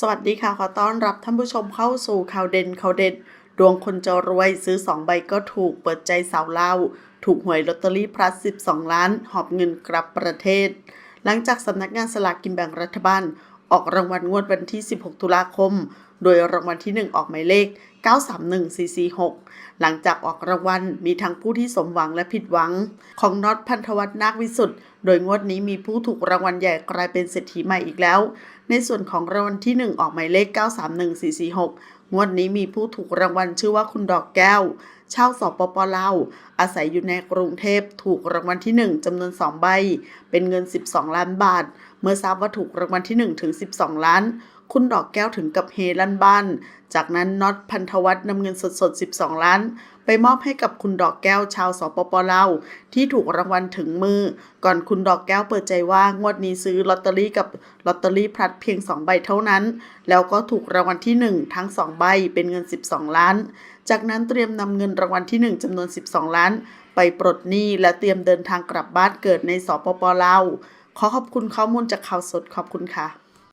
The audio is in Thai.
สวัสดีค่ะ ขอต้อนรับท่านผู้ชมเข้าสู่ข่าวเด่นข่าวเด็ด ดวงคนจะรวยซื้อ 2 ใบก็ถูกเปิดใจสาวเล่า ถูกหวยลอตเตอรี่พลัส 12 ล้าน หอบเงินกลับประเทศ หลังจากสำนักงานสลากกินแบ่งรัฐบาล ออกรางวัลงวดวันที่ 16 ตุลาคม โดยรางวัลที่ 1 ออกหมายเลข 931446 หลังจากออกรางวัลมีทั้งผู้ที่สมหวังและผิดหวัง ของน็อตพันธวัฒน์นาควิสุทธ์โดยงวดนี้มีผู้ถูกรางวัลใหญ่กลายเป็นเศรษฐีใหม่อีกแล้ว ในส่วนของรางวัลที่ 1 ออกหมายเลข 931446 งวดนี้มีผู้ถูกรางวัลชื่อว่าคุณดอกแก้วชาวสปปลาวอาศัยอยู่ในกรุงเทพถูกรางวัลที่ 1จำนวน 2 ใบ เป็นเงิน 12 ล้านบาท เมื่อทราบว่าถูกรางวัลที่ 1 ถึง 12 ล้าน คุณดอกแก้วถึงกับเฮลั่นบ้าน จากนั้นน็อตพันธวัฒน์นำเงินสดๆ12 ล้าน ไปมอบให้กับคุณดอกแก้วชาวสปปลาวที่ถูกรางวัลถึงมือ ก่อนคุณดอกแก้วเปิดใจว่างวดนี้ซื้อลอตเตอรี่กับลอตเตอรี่พลัดเพียง 2 ใบเท่านั้น แล้วก็ถูกรางวัลที่ 1 ทั้ง 2 ใบเป็นเงิน 12 ล้าน จากนั้นเตรียมนำเงินรางวัลที่ 1จำนวน 12 ล้าน ไปปลดหนี้และเตรียมเดินทางกลับบ้านเกิดในสปปลาวขอขอบคุณข้อมูลจากข่าวสดขอบคุณค่ะ